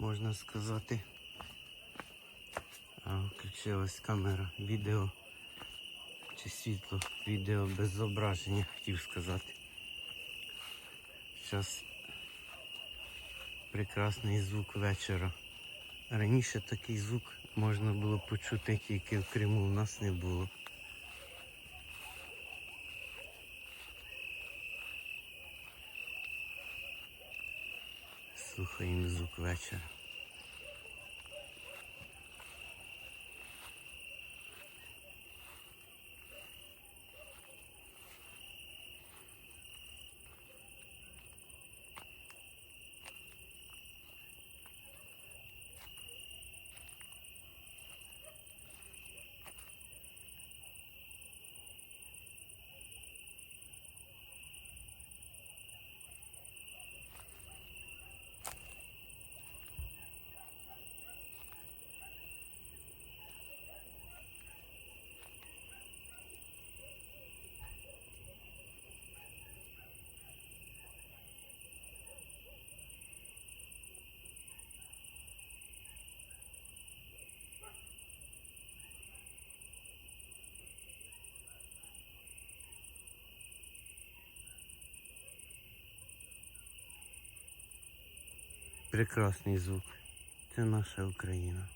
можна сказати. Включилась камера, відео чи світло, відео без зображення, хотів сказати. Зараз прекрасний звук вечора. Раніше такий звук можна було почути тільки в Криму, у нас не було. Слухаємо звук вечора. Прекрасний звук. Це наша Україна.